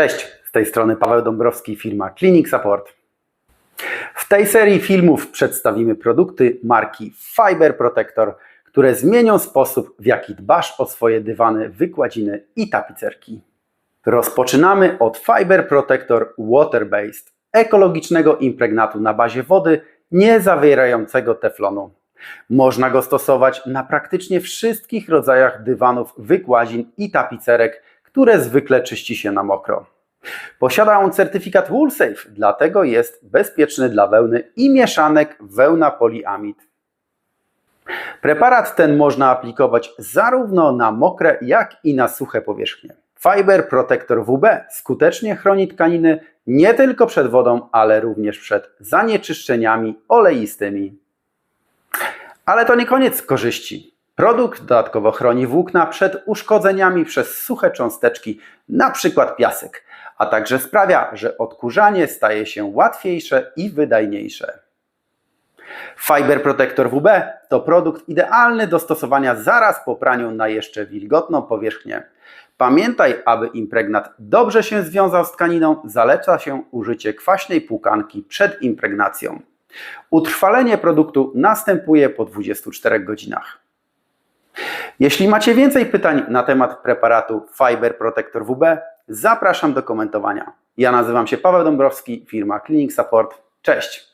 Cześć, z tej strony Paweł Dąbrowski, firma Clinic Support. W tej serii filmów przedstawimy produkty marki Fiber Protector, które zmienią sposób, w jaki dbasz o swoje dywany, wykładziny i tapicerki. Rozpoczynamy od Fiber Protector Water Based, ekologicznego impregnatu na bazie wody, nie zawierającego teflonu. Można go stosować na praktycznie wszystkich rodzajach dywanów, wykładzin i tapicerek, które zwykle czyści się na mokro. Posiada on certyfikat WoolSafe, dlatego jest bezpieczny dla wełny i mieszanek wełna poliamid. Preparat ten można aplikować zarówno na mokre, jak i na suche powierzchnie. Fiber Protector WB skutecznie chroni tkaniny nie tylko przed wodą, ale również przed zanieczyszczeniami oleistymi. Ale to nie koniec korzyści. Produkt dodatkowo chroni włókna przed uszkodzeniami przez suche cząsteczki, np. piasek, a także sprawia, że odkurzanie staje się łatwiejsze i wydajniejsze. Fiber Protector WB to produkt idealny do stosowania zaraz po praniu na jeszcze wilgotną powierzchnię. Pamiętaj, aby impregnat dobrze się związał z tkaniną, zaleca się użycie kwaśnej płukanki przed impregnacją. Utrwalenie produktu następuje po 24 godzinach. Jeśli macie więcej pytań na temat preparatu Fiber Protector WB, zapraszam do komentowania. Ja nazywam się Paweł Dąbrowski, firma Clinic Support. Cześć!